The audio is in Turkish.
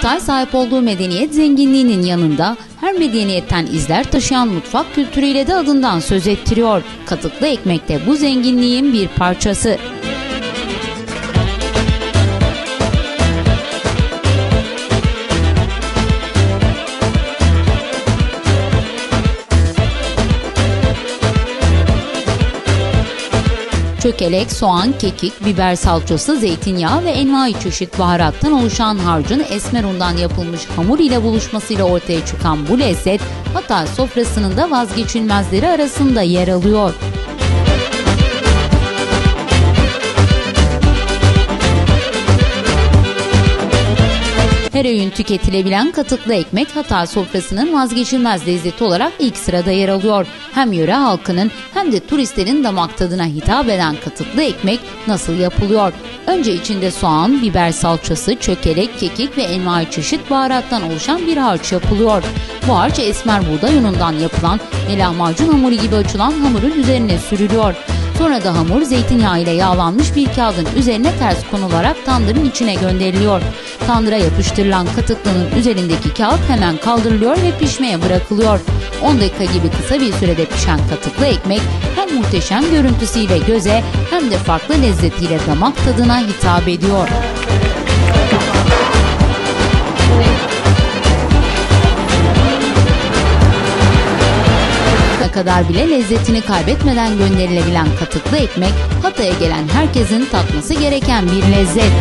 Hatay sahip olduğu medeniyet zenginliğinin yanında her medeniyetten izler taşıyan mutfak kültürüyle de adından söz ettiriyor. Katıklı ekmek de bu zenginliğin bir parçası. Çökelek, soğan, kekik, biber salçası, zeytinyağı ve envai çeşit baharattan oluşan harcın esmer undan yapılmış hamur ile buluşmasıyla ortaya çıkan bu lezzet Hatay sofrasının da vazgeçilmezleri arasında yer alıyor. Her öğün tüketilebilen katıklı ekmek Hatay sofrasının vazgeçilmez lezzeti olarak ilk sırada yer alıyor. Hem yöre halkının hem de turistlerin damak tadına hitap eden katıklı ekmek nasıl yapılıyor? Önce içinde soğan, biber salçası, çökelek, kekik ve envai çeşit baharattan oluşan bir harç yapılıyor. Bu harç esmer buğday unundan yapılan ve lahmacun hamuru gibi açılan hamurun üzerine sürülüyor. Sonra da hamur zeytinyağı ile yağlanmış bir kağıdın üzerine ters konularak tandırın içine gönderiliyor. Tandıra yapıştırılan katıklının üzerindeki kağıt hemen kaldırılıyor ve pişmeye bırakılıyor. 10 dakika gibi kısa bir sürede pişen katıklı ekmek hem muhteşem görüntüsüyle göze hem de farklı lezzetiyle damak tadına hitap ediyor. Kadar bile lezzetini kaybetmeden gönderilebilen katıklı ekmek Hatay'a gelen herkesin tatması gereken bir lezzet.